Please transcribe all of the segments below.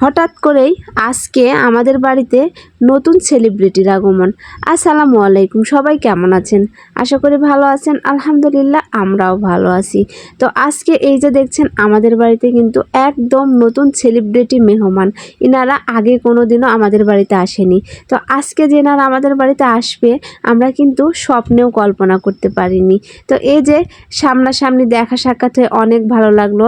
হঠাৎ করেই আজকে আমাদের বাড়িতে নতুন সেলিব্রিটির আগমন। আসসালামু আলাইকুম সবাই কেমন আছেন? আশা করি ভালো আছেন। আলহামদুলিল্লাহ, আমরাও ভালো আছি। তো আজকে এই যে দেখছেন, আমাদের বাড়িতে কিন্তু একদম নতুন সেলিব্রিটি মেহমান। ইনারা আগে কোনো দিনও আমাদের বাড়িতে আসেনি। তো আজকে যে এনারা আমাদের বাড়িতে আসবে, আমরা কিন্তু স্বপ্নেও কল্পনা করতে পারিনি। তো এই যে সামনাসামনি দেখা সাক্ষাৎ হয়ে অনেক ভালো লাগল।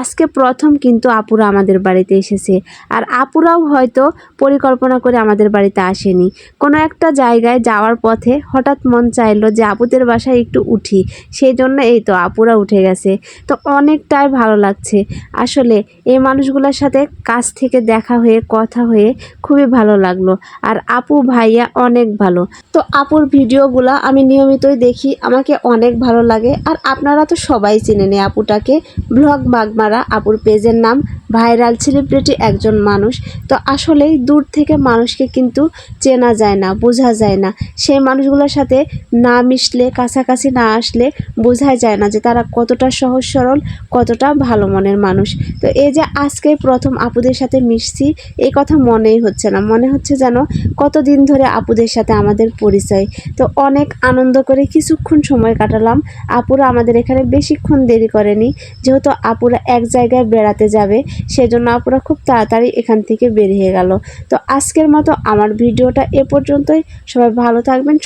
আজকে প্রথম কিন্তু আপুরা আমাদের বাড়িতে এসেছে। আর আপুরাও হয়তো পরিকল্পনা করে আমাদের বাড়িতে আসেনি। কোনো একটা জায়গায় যাওয়ার পথে হঠাৎ মন চাইলো যে আপুদের বাসায় একটু উঠি। সেই জন্য এই তো আপুরা উঠে গেছে। তো অনেকটাই ভালো লাগছে। আসলে এই মানুষগুলোর সাথে কাছ থেকে দেখা হয়ে, কথা হয়ে খুবই ভালো লাগল। আর আপু ভাইয়া অনেক ভালো। তো আপুর ভিডিওগুলো আমি নিয়মিতই দেখি, আমাকে অনেক ভালো লাগে। আর আপনারা তো সবাই চেনেন আপুটাকে। ব্লগ বাগমারা আপুর পেজের নাম ভাইরাল সেলিব্রিটি একজন মানুষ। তো আসলেই দূর থেকে মানুষকে কিন্তু চেনা যায় না, বোঝা যায় না। সেই মানুষগুলোর সাথে না মিশলে, কাছাকাছি না আসলে বোঝাই যায় না যে তারা কতটা সহজ, সরল, কতটা ভালো মনের মানুষ। তো এই যে আজকে প্রথম আপুদের সাথে মিশছি, এই কথা মনেই হচ্ছে না। মনে হচ্ছে যেন কতদিন ধরে আপুদের সাথে আমাদের পরিচয়। তো অনেক আনন্দ করে কিছুক্ষণ সময় কাটালাম। আপুরা আমাদের এখানে বেশিক্ষণ দেরি করেনি। যেহেতু আপুরা এক জায়গায় বেড়াতে যাবে সেজন্য আপুরা খুব তাড়াতাড়ি এখান থেকে বেরিয়ে গেল। তো আজকের মতো আমার ভিডিওটা এ পর্যন্তই। সবাই ভালো থাকবেন